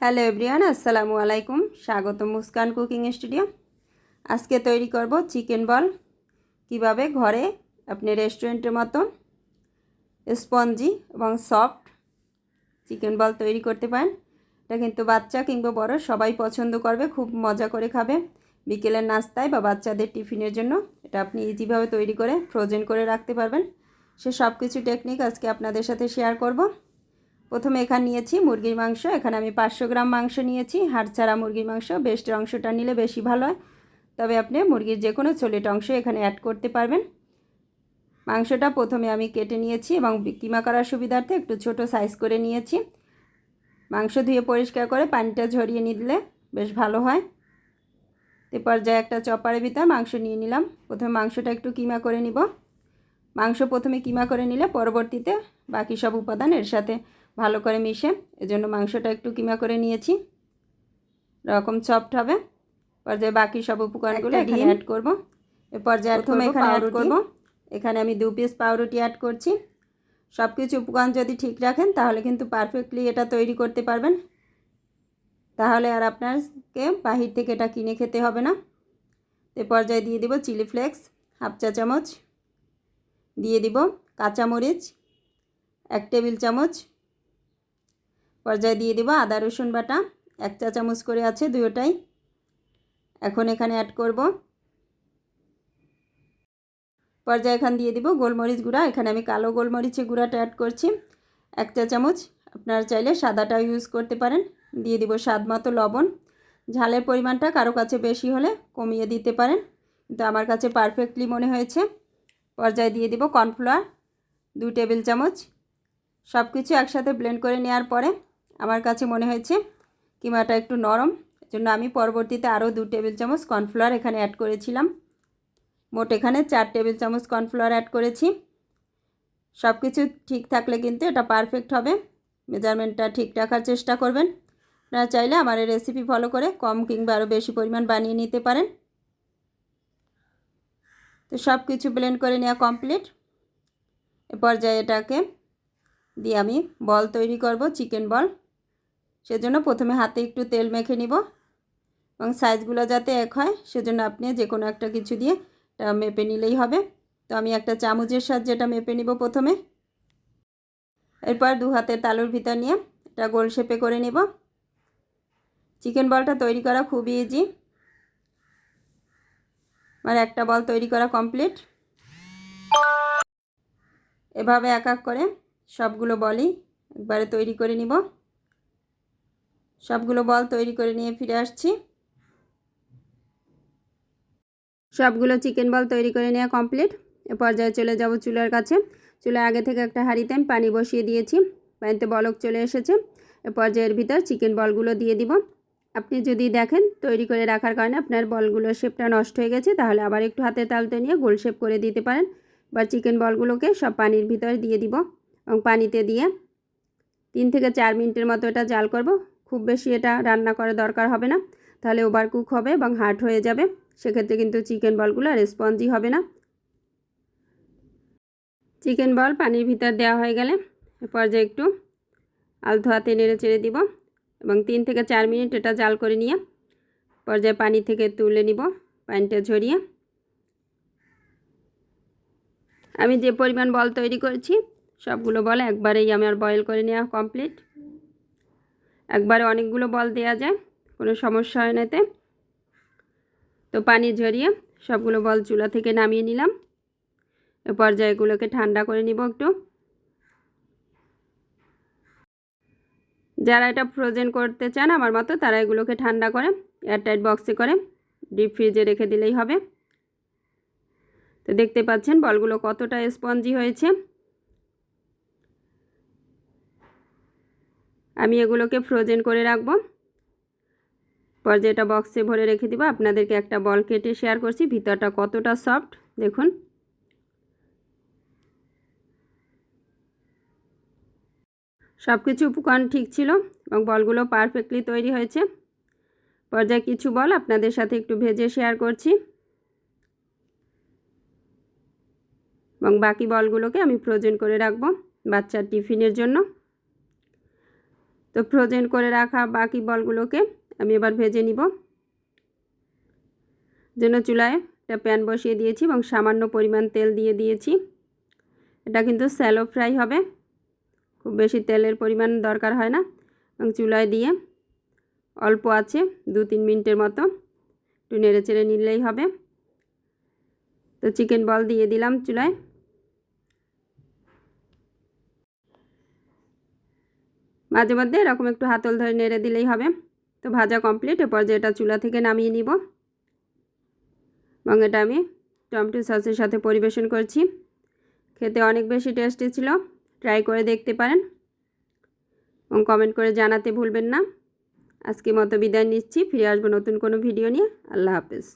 Hello everyone আসসালামু আলাইকুম। স্বাগত মুস্কান কুকিং স্টুডিও। আজকে তৈরি করব চিকেন বল। কীভাবে ঘরে আপনি রেস্টুরেন্টের মতো স্পঞ্জি এবং সফট চিকেন বল তৈরি করতে পারেন। এটা কিন্তু বাচ্চা কিংবা বড় সবাই পছন্দ করবে, খুব মজা করে খাবে। বিকেলের নাস্তায় বা বাচ্চাদের টিফিনের জন্য এটা আপনি ইজিভাবে তৈরি করে ফ্রোজেন করে রাখতে পারবেন। সে সব কিছু টেকনিক আজকে আপনাদের সাথে শেয়ার করব। প্রথমে এখানে নিয়েছি মুরগির মাংস, এখানে আমি পাঁচশো গ্রাম মাংস নিয়েছি। হাড় ছাড়া মুরগির মাংস বেস্টের অংশটা নিলে বেশি ভালো হয়। তবে আপনি মুরগির যে কোনো চলেট অংশ এখানে অ্যাড করতে পারবেন। মাংসটা প্রথমে আমি কেটে নিয়েছি এবং কিমা করার সুবিধার্থে একটু ছোট সাইজ করে নিয়েছি। মাংস ধুয়ে পরিষ্কার করে পানিটা ঝরিয়ে নিলে বেশ ভালো হয়। এ পর্যায়ে একটা চপারের ভিতর মাংস নিয়ে নিলাম। প্রথমে মাংসটা একটু কিমা করে নিব। মাংস প্রথমে কিমা করে নিলে পরবর্তীতে বাকি সব উপাদান এর সাথে ভালো করে মিশে এজন্য মাংসটা একটু কিমা করে নিয়েছি। রকম সফট হবে। পর্যায়ে বাকি সব উপকরণগুলো এখানে অ্যাড করব। এ পর্যায়ে প্রথমে এখানে অ্যাড করব। এখানে আমি দু পিস পাউরুটি অ্যাড করছি। সব কিছু উপকরণ যদি ঠিক রাখেন তাহলে কিন্তু পারফেক্টলি এটা তৈরি করতে পারবেন। তাহলে আর আপনাকে বাহির থেকে এটা কিনে খেতে হবে না। এ পর্যায়ে দিয়ে দিব চিলি ফ্লেক্স হাফ চা চামচ। দিয়ে দিব কাঁচামরিচ এক টেবিল চামচ। পর্যায়ে দিয়ে দিব আদা, রসুন বাটা। এক চা চামচ করে আছে দুয়োটাই। এখন এখানে অ্যাড করব। পর্যায়ে এখানে দিয়ে দিব গোলমরিচ গুঁড়া। এখানে আমি কালো গোলমরিচের গুঁড়াটা অ্যাড করছি। এক চা চামচ। আপনারা চাইলে সাদাটাও ইউজ করতে পারেন। দিয়ে দিব স্বাদ মতো লবণ। ঝালের পরিমাণটা কারও কাছে বেশি হলে কমিয়ে দিতে পারেন। কিন্তু আমার কাছে পারফেক্টলি মনে হয়েছে। পর্যায়ে দিয়ে দিব কর্নফ্লাওয়ার দু টেবিল চামচ। সব কিছু একসাথে ব্লেন্ড করে নেওয়ার পরে আমার কাছে মনে হয়েছে কিমাটা একটু নরম জন্য আমি পরবর্তীতে আরও দু টেবিল চামচ কর্নফ্লাওয়ার এখানে অ্যাড করেছিলাম। মোট এখানে চার টেবিল চামচ কর্নফ্লাওয়ার অ্যাড করেছি। সব কিছু ঠিক থাকলে কিন্তু এটা পারফেক্ট হবে। মেজারমেন্টটা ঠিক রাখার চেষ্টা করবেন। আপনারা চাইলে আমার এই রেসিপি ফলো করে কম কিংবা আরও বেশি পরিমাণ বানিয়ে নিতে পারেন। তো সব কিছু ব্লেন্ড করে নেওয়া কমপ্লিট। এ পর্যায়ে এটাকে দিয়ে আমি বল তৈরি করব, চিকেন বল। সেজন্য প্রথমে হাতে একটু তেল মেখে নিব এবং সাইজগুলো যাতে এক হয়, সেজন্য আপনি যে কোনো একটা কিছু দিয়ে মেপে নিলেই হবে। তো আমি একটা চামচের সাহায্যে এটা মেপে নিব প্রথমে। এরপর দু হাতের তালুর ভিতর নিয়ে এটা গোল শেপে করে নিব। চিকেন বলটা তৈরি করা খুবই ইজি আমার একটা বল তৈরি করা কমপ্লিট এভাবে এক এক করে সবগুলো বলই একবারে তৈরি করে নিব। সবগুলো বল তৈরি করে নিয়ে ফিরে আসছি। সবগুলো চিকেন বল তৈরি করে নেওয়া কমপ্লিট। এ পর্যায়ে চলে যাব চুলার কাছে। চুলা আগে থেকে একটা হাঁড়িতে আমি পানি বসিয়ে দিয়েছি। পানিতে বলক চলে এসেছে। এ পর্যায়ের ভিতর চিকেন বলগুলো দিয়ে দিব। আপনি যদি দেখেন তৈরি করে রাখার কারণে আপনার বলগুলোর শেপটা নষ্ট হয়ে গেছে, তাহলে আবার একটু হাতে তালতে নিয়ে গোল শেপ করে দিতে পারেন বা চিকেন বলগুলোকে সব পানির ভিতরে দিয়ে দিব। এবং পানিতে দিয়ে তিন থেকে চার মিনিটের মতো এটা জাল করব। খুব বেশি এটা রান্না করার দরকার হবে না। তাহলে ওভার কুক হবে এবং হার্ড হয়ে যাবে। সেক্ষেত্রে কিন্তু চিকেন বলগুলো আর হবে না। চিকেন বল পানির ভিতর দেওয়া হয়ে গেলে পর্যায়ে একটু আলতো হাতে নেড়ে চেড়ে দিব এবং তিন থেকে চার মিনিট এটা জাল করে নিয়ে পর্যায়ে পানি থেকে তুলে নিব, পানিটা ঝরিয়ে। আমি যে পরিমাণ বল তৈরি করেছি, সবগুলো বল একবারেই আমার বয়েল করে নেওয়া কমপ্লিট। একবারে অনেকগুলো বল দেওয়া যায়, কোনো সমস্যা হয় না তো পানি ঝরিয়ে সবগুলো বল চুলা থেকে নামিয়ে নিলাম। এ পর্যায়ে এগুলোকে ঠান্ডা করে নিব একটু। যারা এটা ফ্রোজেন করতে চান আমার মতো, তারা এগুলোকে ঠান্ডা করে এয়ারটাইট বক্সে করে ডিপ ফ্রিজে রেখে দিলেই হবে। তো দেখতে পাচ্ছেন বলগুলো কতটা স্পঞ্জি হয়েছে। আমি এগুলোকে ফ্রোজেন করে রাখব। পর্যায়টা বক্সে ভরে রেখে দিব। আপনাদেরকে একটা বল কেটে শেয়ার করছি। ভিতরটা কতটা সফট দেখুন। সব কিছু উপকরণ ঠিক ছিল এবং বলগুলো পারফেক্টলি তৈরি হয়েছে। পর্যায়ে কিছু বল আপনাদের সাথে একটু ভেজে শেয়ার করছি। এবং বাকি বলগুলোকে আমি ফ্রোজেন করে রাখব বাচ্চার টিফিনের জন্য। তো ফ্রোজেন করে রাখা বাকি বলগুলোকে আমি এবার ভেজে নিব। জন্য চুলায় একটা প্যান বসিয়ে দিয়েছি এবং সামান্য পরিমাণ তেল দিয়ে দিয়েছি। এটা কিন্তু স্যালো ফ্রাই হবে। খুব বেশি তেলের পরিমাণ দরকার হয় না। এবং চুলায় দিয়ে অল্প আছে দু তিন মিনিটের মতো একটু নেড়ে চেড়ে নিলেই হবে। তো চিকেন বল দিয়ে দিলাম চুলায়। মাঝে মধ্যে এরকম একটু হাতল ধরে নেড়ে দিলেই হবে। তো ভাজা কমপ্লিট এরপর যে এটা চুলা থেকে নামিয়ে নিব। এবং এটা আমি টমেটো সসের সাথে পরিবেশন করছি। খেতে অনেক বেশি টেস্টি ছিল ট্রাই করে দেখতে পারেন। এবং কমেন্ট করে জানাতে ভুলবেন না। আজকে মতো বিদায় নিচ্ছি, ফিরে আসব নতুন কোনো ভিডিও নিয়ে। আল্লাহ হাফেজ।